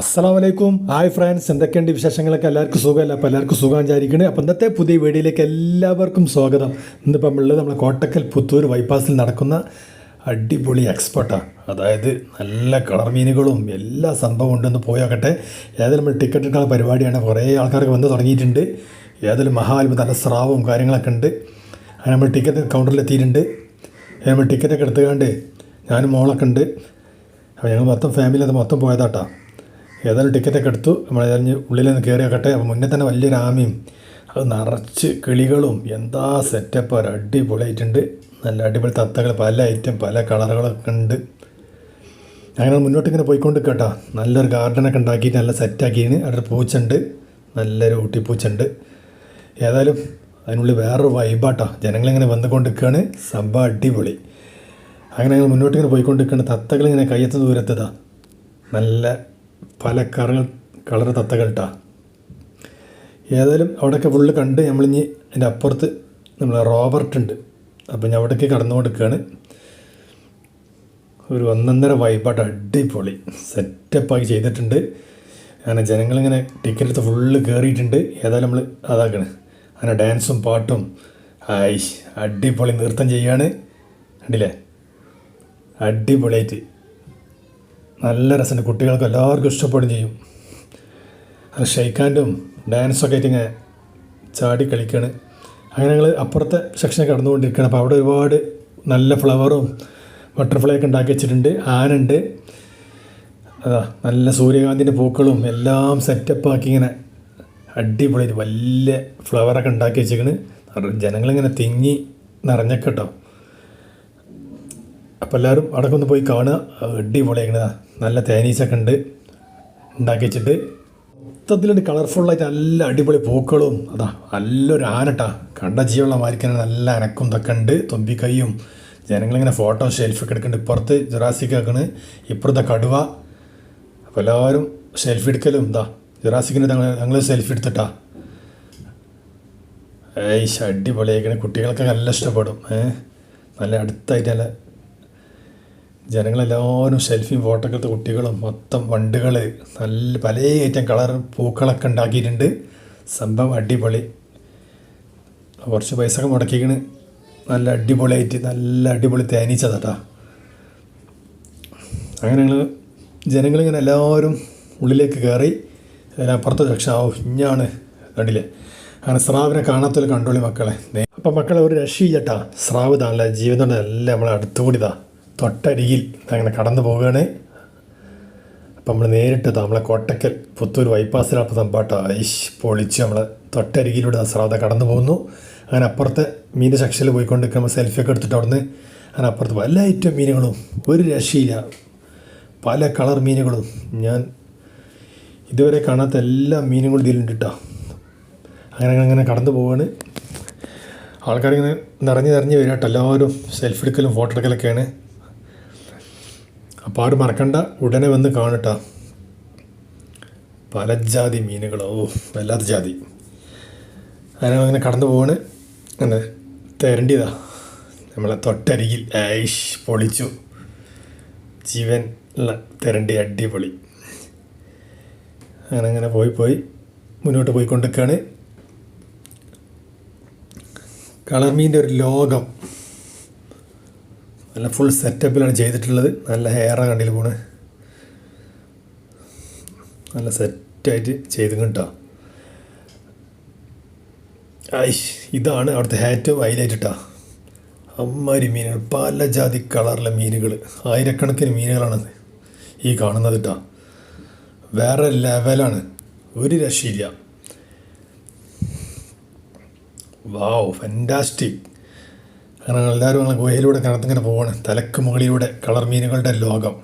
അസ്സാം വലൈക്കും hi friends എന്തൊക്കെയുണ്ട് വിശേഷങ്ങളൊക്കെ? എല്ലാവർക്കും സുഖമല്ല? അപ്പോൾ എല്ലാവർക്കും സുഖം വിചാരിക്കണേ. അപ്പോൾ ഇന്നത്തെ പുതിയ വീഡിയോയിലേക്ക് എല്ലാവർക്കും സ്വാഗതം. ഇന്നിപ്പം ഉള്ളത് നമ്മളെ കോട്ടക്കൽ പുത്തൂർ ബൈപ്പാസിൽ നടക്കുന്ന അടിപൊളി എക്സ്പോർട്ടാണ് അതായത് നല്ല കളർ മീനുകളും എല്ലാ സംഭവം ഉണ്ടെന്ന് പോയാകട്ടെ. ഏതായാലും നമ്മൾ ടിക്കറ്റ് ഇട്ടുള്ള പരിപാടിയാണ്. കുറേ ആൾക്കാർക്ക് വന്ന് തുടങ്ങിയിട്ടുണ്ട്. ഏതായാലും മഹാത്ഭുത നല്ല സ്രാവും കാര്യങ്ങളൊക്കെ ഉണ്ട്. അങ്ങനെ നമ്മൾ ടിക്കറ്റ് കൗണ്ടറിൽ എത്തിയിട്ടുണ്ട്. നമ്മൾ ടിക്കറ്റൊക്കെ എടുത്തുകൊണ്ട് ഞാനും മോളൊക്കെ ഉണ്ട്. അപ്പോൾ ഞങ്ങൾ മൊത്തം ഫാമിലി അത് മൊത്തം പോയതാട്ടാ. ഏതായാലും ടിക്കറ്റൊക്കെ എടുത്തു. നമ്മൾ ഏതായാലും ഉള്ളിൽ നിന്ന് കയറി വെക്കട്ടെ മുന്നേ തന്നെ വലിയൊരു ആമയും അത് നിറച്ച് കിളികളും എന്താ സെറ്റപ്പ് ഒരു അടിപൊളിയായിട്ടുണ്ട്. നല്ല അടിപൊളി തത്തകൾ പല ഐറ്റം പല കളറുകളൊക്കെ ഉണ്ട്. അങ്ങനെ മുന്നോട്ട് ഇങ്ങനെ പോയിക്കൊണ്ട് കേട്ടോ നല്ലൊരു ഗാർഡനൊക്കെ ഉണ്ടാക്കിയിട്ട് നല്ല സെറ്റാക്കിയതിന് അവിടെ പൂച്ചുണ്ട് നല്ലൊരു ഊട്ടിപ്പൂച്ചുണ്ട് ഏതായാലും അതിനുള്ളിൽ വേറൊരു വൈബാട്ടോ ജനങ്ങളിങ്ങനെ വന്നുകൊണ്ട് നിൽക്കുകയാണ് സംഭവം അടിപൊളി. അങ്ങനെ ഞങ്ങൾ മുന്നോട്ട് ഇങ്ങനെ പോയിക്കൊണ്ടിരിക്കുകയാണ്. തത്തകൾ ഇങ്ങനെ കയ്യെത്തുന്ന ദൂരത്തതാണ് നല്ല പല കറ കളർ തത്തകൾ ഇട്ടാ ഏതായാലും അവിടെയൊക്കെ ഫുള്ള് കണ്ട് നമ്മളിഞ്ഞ് അതിന്റെ അപ്പുറത്ത് നമ്മൾ റോബർട്ട് ഉണ്ട്. അപ്പം ഞാൻ അവിടേക്ക് കടന്നു കൊടുക്കുകയാണ് ഒരു ഒന്നൊന്നര വൈബാട്ട് അടിപൊളി. സെറ്റപ്പാക്കി ചെയ്തിട്ടുണ്ട്. അങ്ങനെ ജനങ്ങളിങ്ങനെ ടിക്കറ്റ് എടുത്ത് ഫുള്ള് കയറിയിട്ടുണ്ട് ഏതായാലും നമ്മൾ അതാക്കണ്. അങ്ങനെ ഡാൻസും പാട്ടും ആയി അടിപൊളി നൃത്തം ചെയ്യാണ്. കണ്ടില്ലേ? അടിപൊളിയായിട്ട്. നല്ല രസമുണ്ട്. കുട്ടികൾക്ക് എല്ലാവർക്കും ഇഷ്ടപ്പെടുകയും ചെയ്യും. അത് ഷെയ്ക്കാൻഡും ഡാൻസൊക്കെ ആയിട്ട് ഇങ്ങനെ ചാടി കളിക്കുകയാണ് അങ്ങനെ ഞങ്ങൾ അപ്പുറത്തെ സെക്ഷനൊക്കെ കടന്നുകൊണ്ടിരിക്കുകയാണ്. അപ്പോൾ അവിടെ ഒരുപാട് നല്ല ഫ്ലവറും ബട്ടർഫ്ലൈ ഒക്കെ ഉണ്ടാക്കി വെച്ചിട്ടുണ്ട്. ആനുണ്ട് അതാ നല്ല സൂര്യകാന്തിന്റെ പൂക്കളും എല്ലാം സെറ്റപ്പാക്കി ഇങ്ങനെ അടിപൊളി വലിയ ഫ്ലവറൊക്കെ ഉണ്ടാക്കി വെച്ചിരിക്കുന്നത് ജനങ്ങളിങ്ങനെ തിങ്ങി നിറഞ്ഞക്കെട്ടോ അപ്പോൾ എല്ലാവരും അവിടെ ഒന്ന് പോയി കാണുക. അടിപൊളിയാക്കണതാ നല്ല തേനീസൊക്കെ ഉണ്ട്. ഉണ്ടാക്കി വെച്ചിട്ട് മൊത്തത്തിലുണ്ട് കളർഫുള്ളായിട്ട് നല്ല അടിപൊളി പൂക്കളും അതാ നല്ലൊരു ആനട്ടാ. കണ്ട ജീവുള്ള മാരിക്കാൻ നല്ല അനക്കും ഇതൊക്കെ ഉണ്ട്. തൊമ്പിക്കൈയും ജനങ്ങളിങ്ങനെ ഫോട്ടോ ഷെൽഫൊക്കെ എടുക്കുന്നുണ്ട് ഇപ്പുറത്ത് ജുറാസിക് ആക്കണ്. ഇപ്പുറത്തെ കടുവ. അപ്പോൾ എല്ലാവരും സെൽഫി എടുക്കലും. എന്താ ജുറാസിക്കിന് ഞങ്ങൾ സെൽഫി എടുത്തിട്ടാ. ഏയ് അടിപൊളിയാക്കണ കുട്ടികൾക്ക് നല്ല ഇഷ്ടപ്പെടും. നല്ല അടുത്തായിട്ട് നല്ല ജനങ്ങളെല്ലാവരും സെൽഫിയും ഫോട്ടോ എടുത്ത കുട്ടികളും മൊത്തം വണ്ടുകൾ നല്ല പല ഐറ്റം കളർ പൂക്കളൊക്കെ ഉണ്ടാക്കിയിട്ടുണ്ട്. സംഭവം അടിപൊളി. കുറച്ച് പൈസ ഒക്കെ മുടക്കിക്കണ് നല്ല അടിപൊളിയായിട്ട് നല്ല അടിപൊളി തേനീച്ചതാട്ടാ. അങ്ങനെ ഞങ്ങൾ ജനങ്ങളിങ്ങനെ എല്ലാവരും ഉള്ളിലേക്ക് കയറി അതിനപ്പുറത്തെ രക്ഷ ഓ ഇഞ്ഞാണ് കണ്ടില്ലേ? അങ്ങനെ സ്രാവിനെ കാണാത്തൊരു കണ്ടോളി മക്കളെ. അപ്പം മക്കളെ ഒരു രക്ഷയില്ലട്ടാ. സ്രാവ് താണല്ല ജീവിതം എല്ലാം നമ്മളെ അടുത്തുകൂടിതാ തൊട്ടരികിൽ അങ്ങനെ കടന്നു പോവുകയാണ്. അപ്പം നമ്മൾ നേരിട്ട് നമ്മളെ കോട്ടക്കൽ പുത്തൂർ ബൈപ്പാസിലപ്പം തമ്പാട്ട ഐഷ് പൊളിച്ച് നമ്മൾ തൊട്ടരികിലൂടെ സ്രാവത കടന്നു പോകുന്നു. അങ്ങനെ അപ്പുറത്തെ മീന്റെ സെക്ഷനിൽ പോയിക്കൊണ്ട് നമ്മൾ സെൽഫിയൊക്കെ എടുത്തിട്ട് അവിടുന്ന് അങ്ങനെ അപ്പുറത്ത് പല ഐറ്റം മീനുകളും ഒരു രക്ഷയില്ല. പല കളർ മീനുകളും. ഞാൻ ഇതുവരെ കാണാത്ത എല്ലാ മീനുകളും ഇതിലുണ്ട് കേട്ടോ അങ്ങനെ അങ്ങനെ കടന്നു പോവാണ് ആൾക്കാരിങ്ങനെ നിറഞ്ഞ് നിറഞ്ഞ് വരിക കേട്ടോ എല്ലാവരും സെൽഫി എടുക്കലും ഫോട്ടോ എടുക്കലൊക്കെയാണ്. അപ്പോൾ ആരും മറക്കണ്ട. ഉടനെ വന്ന് കാണട്ട. പല ജാതി മീനുകളോ. വല്ലാത്ത ജാതി. അങ്ങനെ അങ്ങനെ കടന്നു പോവാണ്. അങ്ങനെ തരണ്ടിയതാ. നമ്മളെ തൊട്ടരികിൽ. ഐഷ് പൊളിച്ചു. ജീവൻ ഉള്ള തരണ്ടി അടിപൊളി. അങ്ങനെ അങ്ങനെ പോയി പോയി മുന്നോട്ട് പോയിക്കൊണ്ടിരിക്കുകയാണ് കളർ മീന്റെ ഒരു ലോകം. നല്ല ഫുൾ സെറ്റപ്പിലാണ് ചെയ്തിട്ടുള്ളത്. നല്ല ഹെയറാ കണ്ടിൽ പോണ്? നല്ല സെറ്റായിട്ട് ചെയ്ത് കേട്ടോ. ഐഷ് ഇതാണ് അവിടുത്തെ ഏറ്റവും ഹൈലൈറ്റ് ഇട്ടാ അമ്മാരി മീനുകൾ പല ജാതി കളറിലെ മീനുകൾ ആയിരക്കണക്കിന് മീനുകളാണ് ഈ കാണുന്നത് കേട്ടോ വേറെ ലെവലാണ് ഒരു രക്ഷയില്ല. വാവ് ഫാന്റാസ്റ്റിക് കാരണം എല്ലാവരും അങ്ങനെ ഗുഹയിലൂടെ കിണത്തിങ്ങനെ പോവാണ്. തലക്ക് മുകളിലൂടെ കളർ മീനുകളുടെ ലോകം.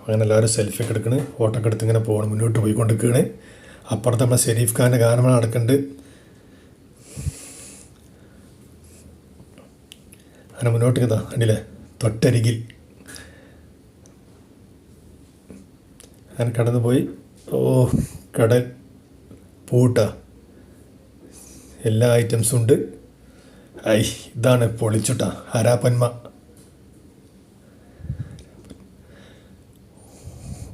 അങ്ങനെ എല്ലാവരും സെൽഫി ഒക്കെ എടുക്കണ് ഫോട്ടോ ഒക്കെ എടുത്ത് ഇങ്ങനെ പോകണം മുന്നോട്ട് പോയിക്കൊണ്ടിരിക്കുകയാണ് അപ്പുറത്ത് നമ്മുടെ ഷെരീഫ് ഖാന്റെ ഗാനമാണ് നടക്കുന്നുണ്ട് അങ്ങനെ മുന്നോട്ട് ഇതാ കണ്ടില്ലേ? തൊട്ടരികിൽ. അങ്ങനെ കടന്നു പോയി ഓ കടൽ പൂട്ട. എല്ലാ ഐറ്റംസും ഉണ്ട്. ഐ ഇതാണ് പൊളിച്ചുട്ട. ഹരാപ്പന്മ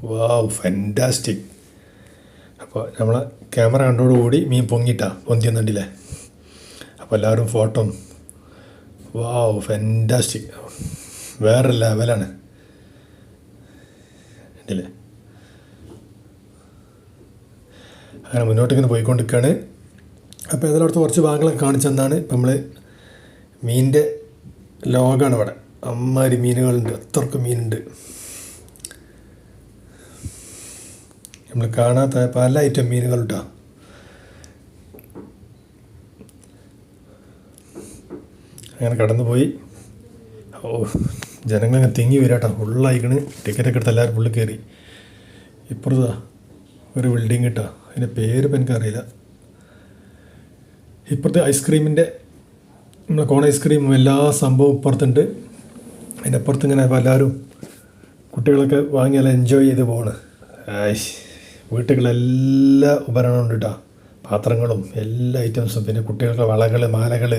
വാവ് ഫാന്റാസ്റ്റിക് അപ്പോൾ നമ്മളെ ക്യാമറ കണ്ടോടുകൂടി മീൻ പൊങ്ങിട്ടാ. പൊന്തിയെന്നുണ്ടല്ലേ? അപ്പോൾ എല്ലാവരും ഫോട്ടോ വാവ് ഫാന്റാസ്റ്റിക് വേറെ ലെവലാണ് അങ്ങനെ മുന്നോട്ടിങ്ങനെ പോയിക്കൊണ്ടിരിക്കുകയാണ് അപ്പോൾ ഇതിലടുത്ത് കുറച്ച് ഭാഗങ്ങളൊക്കെ കാണിച്ചെന്നാണ് ഇപ്പം നമ്മൾ മീനിന്റെ ലോകമാണ് ഇവിടെ. അമ്മാതിരി മീനുകളുണ്ട്. അത്രക്കും മീനുണ്ട്. നമ്മൾ കാണാത്ത പല ഐറ്റം മീനുകളുണ്ടോ. അങ്ങനെ കടന്നു പോയി ഓ ജനങ്ങളങ്ങനെ തിങ്ങി വരാട്ടോ. ഫുള്ളായിക്കണ്. ടിക്കറ്റൊക്കെ എടുത്ത് എല്ലാവരും ഫുള്ള് കയറി. ഇപ്പുറത്താ ഒരു ബിൽഡിങ് കിട്ടാ അതിന്റെ പേര് ഇപ്പം എനിക്കറിയില്ല. ഇപ്പുറത്തെ ഐസ്ക്രീമിന്റെ നമ്മളെ കോൺ ഐസ്ക്രീമും എല്ലാ സംഭവവും ഇപ്പുറത്തുണ്ട്. അതിന്റെ അപ്പുറത്ത് ഇങ്ങനെ എല്ലാവരും കുട്ടികളൊക്കെ വാങ്ങി എല്ലാം എൻജോയ് ചെയ്ത് പോവാണ് വീട്ടുകളെല്ലാ ഉപകരണം ഉണ്ട് കേട്ടോ പാത്രങ്ങളും എല്ലാ ഐറ്റംസും പിന്നെ കുട്ടികൾക്ക് വളകൾ മാലകൾ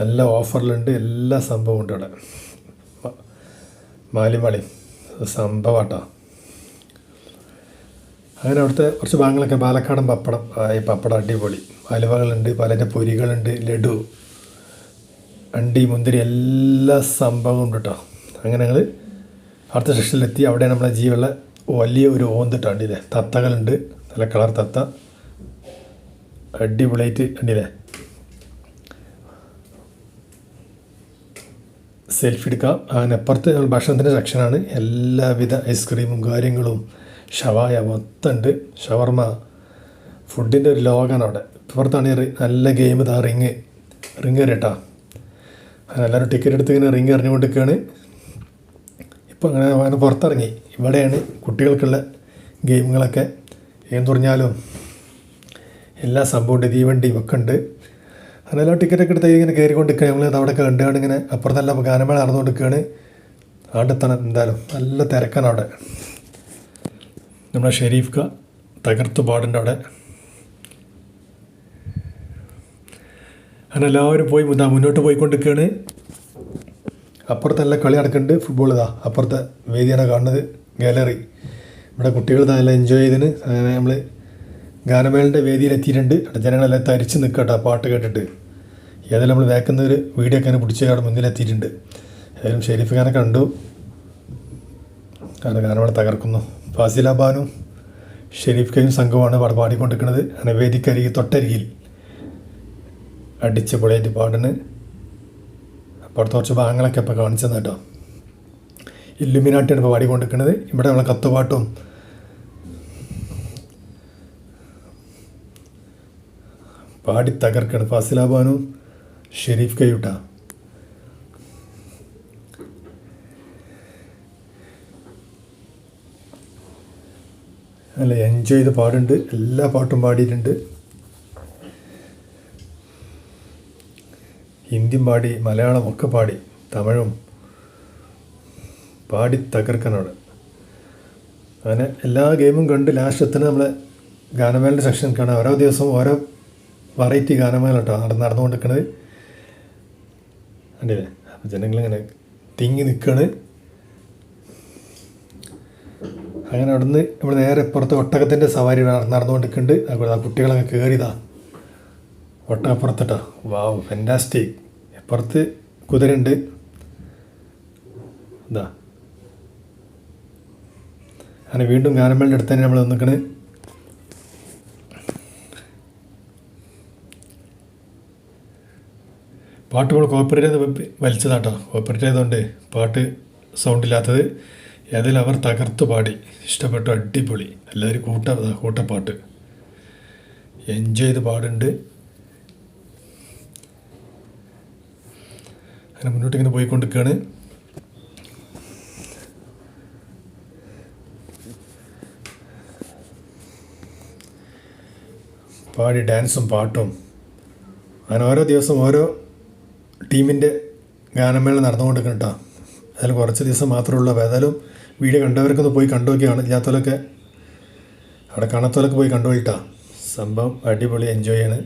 നല്ല ഓഫറിലുണ്ട് എല്ലാ സംഭവവും ഉണ്ട് ഇവിടെ മാലിമളി സംഭവമാട്ടോ അങ്ങനെ അവിടുത്തെ കുറച്ച് ഭാഗങ്ങളൊക്കെ പാലക്കാടൻ പപ്പടം ഈ പപ്പടം അടിപൊളി. അലുവകളുണ്ട് പലതിന്റെ പൊരികളുണ്ട് ലഡു അണ്ടി മുന്തിരി എല്ലാ സംഭവവും ഉണ്ട് കേട്ടോ അങ്ങനെ ഞങ്ങൾ അടുത്ത സെക്ഷനിലെത്തി. അവിടെ നമ്മളെ ജീവുള്ള വലിയ ഒരു ഓന്തിട്ടോ അണ്ടിയിലെ തത്തകളുണ്ട്. നല്ല കളർ തത്ത. അടിപൊളിയായിട്ട് കണ്ടില്ലേ? സെൽഫി എടുക്കാം. അങ്ങനെ അപ്പുറത്ത് ഭക്ഷണത്തിന്റെ സെക്ഷനാണ്. എല്ലാവിധ ഐസ്ക്രീമും കാര്യങ്ങളും ഷവായ മൊത്തമുണ്ട്. ഷവർമ ഫുഡിന്റെ ഒരു ലോകമാണ് അവിടെ. ഈ നല്ല ഗെയിം ഇതാ റിങ് റിങ് അങ്ങനെ എല്ലാവരും ടിക്കറ്റ് എടുത്ത് ഇങ്ങനെ റിങ് എറിഞ്ഞുകൊണ്ടിരിക്കുകയാണ്. ഇപ്പോൾ അങ്ങനെ അങ്ങനെ പുറത്തിറങ്ങി. ഇവിടെയാണ് കുട്ടികൾക്കുള്ള ഗെയിമുകളൊക്കെ. ഏന്ന് പറഞ്ഞാലും എല്ലാ സംഭവമുണ്ട് തീവണ്ടിയും ഒക്കെ ഉണ്ട്. അങ്ങനെ എല്ലാ ടിക്കറ്റൊക്കെ എടുത്ത് ഇങ്ങനെ കയറിക്കൊണ്ടിരിക്കുകയാണ്. നമ്മൾ അവിടെ കണ്ടുകൊണ്ട് ഇങ്ങനെ അപ്പുറത്തെല്ലാം ഗാനമേള നടന്നുകൊണ്ടിരിക്കുകയാണ്. ആടെത്തണം എന്തായാലും. നല്ല തിരക്കാണ് അവിടെ. നമ്മുടെ ഷെരീഫ് ക തകർത്ത് പാടുണ്ട് അവിടെ. അങ്ങനെ എല്ലാവരും പോയി ഇതാ മുന്നോട്ട് പോയിക്കൊണ്ടിരിക്കുകയാണ്. അപ്പുറത്ത് നല്ല കളി നടക്കുന്നുണ്ട്. ഫുട്ബോൾ ഇതാ അപ്പുറത്തെ വേദിയാണ് കാണുന്നത്. ഗാലറി. ഇവിടെ കുട്ടികൾ എല്ലാം എൻജോയ് ചെയ്തിന്. നമ്മൾ ഗാനമേളിന്റെ വേദിയിൽ എത്തിയിട്ടുണ്ട് അവിടെ ജനങ്ങളെല്ലാം തരിച്ച് നിൽക്കട്ടോ പാട്ട് കേട്ടിട്ട്. ഏതായാലും നമ്മൾ വേക്കുന്ന ഒരു വീഡിയോ ഒക്കെ പിടിച്ച് അവിടെ മുന്നിലെത്തിയിട്ടുണ്ട്. ഏതായാലും ഷെരീഫ് ഖാനെ കണ്ടു. അങ്ങനെ ഗാനമേള തകർക്കുന്നു. ഫാസില ബാനും ഷെരീഫ് ഖയും സംഘമാണ് അവിടെ പാടിക്കൊണ്ടിരിക്കുന്നത്. അങ്ങനെ വേദിക്കരികിൽ തൊട്ടരികിൽ അടിച്ച് പൊളിയായിട്ട് പാടുന്നു. അപ്പോൾ അടുത്ത കുറച്ച് ഭാഗങ്ങളൊക്കെ ഇപ്പോൾ കാണിച്ചു തന്നെ കേട്ടോ. ഇല്ലുമിനാട്ടിയാണ് ഇപ്പോൾ പാടിക്കൊണ്ടിരിക്കുന്നത്. ഇവിടെ നമ്മളെ കത്തുപാട്ടും പാടി തകർക്കാണ് ഫാസിലാബാനും ഷെരീഫ് കയ്യൂട്ട നല്ല എൻജോയ് ചെയ്ത് പാടുണ്ട് എല്ലാ പാട്ടും പാടിയിട്ടുണ്ട്. ഹിന്ദിയും പാടി മലയാളം ഒക്കെ പാടി തമിഴും പാടി തകർക്കാനാണ് അങ്ങനെ എല്ലാ ഗെയിമും കണ്ട് ലാസ്റ്റ് എത്തുന്ന നമ്മളെ ഗാനമേളന്റെ സെക്ഷൻ കാണാം ഓരോ ദിവസവും ഓരോ വെറൈറ്റി ഗാനമേള കേട്ടോ നടന്ന് നടന്നുകൊണ്ടിരിക്കുന്നത് അല്ലേ അപ്പം ജനങ്ങളിങ്ങനെ തിങ്ങി നിൽക്കുകയാണ് അങ്ങനെ അവിടുന്ന് നമ്മൾ നേരെ പുറത്ത് ഒട്ടകത്തിന്റെ സവാരി നട- നടന്നുകൊണ്ടിരിക്കുന്നുണ്ട്. അതുപോലെ ആ കുട്ടികളൊക്കെ കയറിയതാ ഒട്ടകപ്പുറത്തിട്ടാ. വാവ് ഫെന്റാസ്റ്റിക് പുറത്ത് കുതിരയുണ്ട്. ഇതാ. അങ്ങനെ വീണ്ടും ഗാനമേളിന്റെ അടുത്ത് തന്നെ നമ്മൾ നിൽക്കണേ. പാട്ട് നമ്മൾ കോപ്പറേറ്റ് വലിച്ചതാട്ടോ. കോപ്പറേറ്റ് ചെയ്തുകൊണ്ട് പാട്ട് സൗണ്ട് ഏതായാലും അവർ തകർത്ത് പാടി. ഇഷ്ടപ്പെട്ട അടിപൊളി. എല്ലാവരും കൂട്ട കൂട്ടപ്പാട്ട്. എൻജോയ് ചെയ്ത് പാടുണ്ട്. അങ്ങനെ മുന്നോട്ട് ഇങ്ങനെ പോയിക്കൊണ്ടിരിക്കുകയാണ് പാടി ഡാൻസും പാട്ടും. അങ്ങനെ ഓരോ ദിവസം ഓരോ ടീമിന്റെ ഗാനമേള നടന്നുകൊണ്ടിരിക്കണം കേട്ടോ. അതിൽ കുറച്ച് ദിവസം മാത്രമേ ഉള്ളൂ. അപ്പോൾ ഏതായാലും വീഡിയോ കണ്ടവർക്കൊന്ന് പോയി കണ്ടുനോക്കിയാണ്. ഇല്ലാത്തവരൊക്കെ അവിടെ കാണാത്തവരൊക്കെ പോയി കണ്ടുപോയിട്ടാ. സംഭവം അടിപൊളി എൻജോയ് ചെയ്യാണ്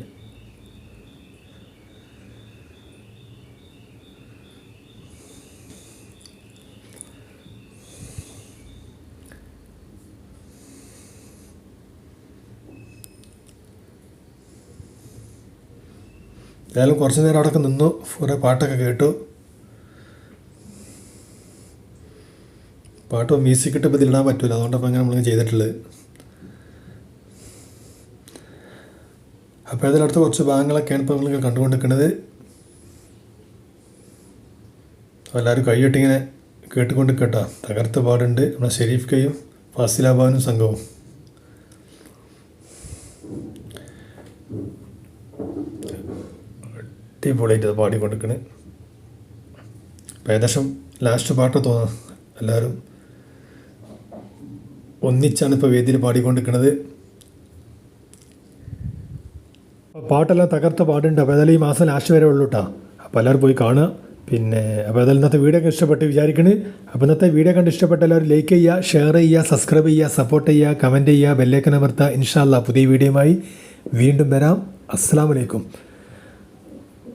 ഏതായാലും കുറച്ച് നേരം അവിടെയൊക്കെ നിന്നു. കുറേ പാട്ടൊക്കെ കേട്ടു. പാട്ട് മ്യൂസിക് ഇട്ട് ഇപ്പോൾ ഇതിലിടാൻ പറ്റില്ല അതുകൊണ്ടപ്പോൾ അങ്ങനെ നമ്മൾ ചെയ്തിട്ടുള്ളത് അപ്പോൾ അതിലടുത്ത് കുറച്ച് ഭാഗങ്ങളൊക്കെയാണ് ഇപ്പോൾ നിങ്ങൾ കണ്ടുകൊണ്ടിരിക്കുന്നത്. എല്ലാവരും കൈയിട്ടിങ്ങനെ കേട്ടുകൊണ്ട് കേട്ടോ തകർത്ത് പാടുണ്ട് നമ്മുടെ ഷെരീഫ് കയും ഫാസിലാബാനും സംഘവും. അടിപൊളിയായിട്ട് പാടിക്കൊണ്ടിരിക്കണേ. ഏകദേശം ലാസ്റ്റ് പാട്ട് തോന്നുന്നു. എല്ലാവരും ഒന്നിച്ചാണ് ഇപ്പോൾ വേദിയിൽ പാടിക്കൊണ്ടിരിക്കുന്നത്. പാട്ടെല്ലാം തകർത്ത പാടുണ്ട് അപ്പോൾ ഏതായാലും ഈ മാസം ലാസ്റ്റ് വരെ ഉള്ളൂ കേട്ടോ അപ്പോൾ എല്ലാവരും പോയി കാണുക. പിന്നെ അപ്പോൾ ഏതായാലും ഇന്നത്തെ വീഡിയോ ഒക്കെ ഇഷ്ടപ്പെട്ട് വിചാരിക്കണ്. അപ്പോൾ ഇന്നത്തെ വീഡിയോ കണ്ട് ഇഷ്ടപ്പെട്ട എല്ലാവരും ലൈക്ക് ചെയ്യുക ഷെയർ ചെയ്യുക സബ്സ്ക്രൈബ് ചെയ്യുക സപ്പോർട്ട് ചെയ്യുക കമന്റ് ചെയ്യുക ബെല്ലേക്കൻ അമർത്തുക. ഇൻഷാല്ല പുതിയ വീഡിയോയുമായി വീണ്ടും വരാം. അസ്സാം വലൈക്കും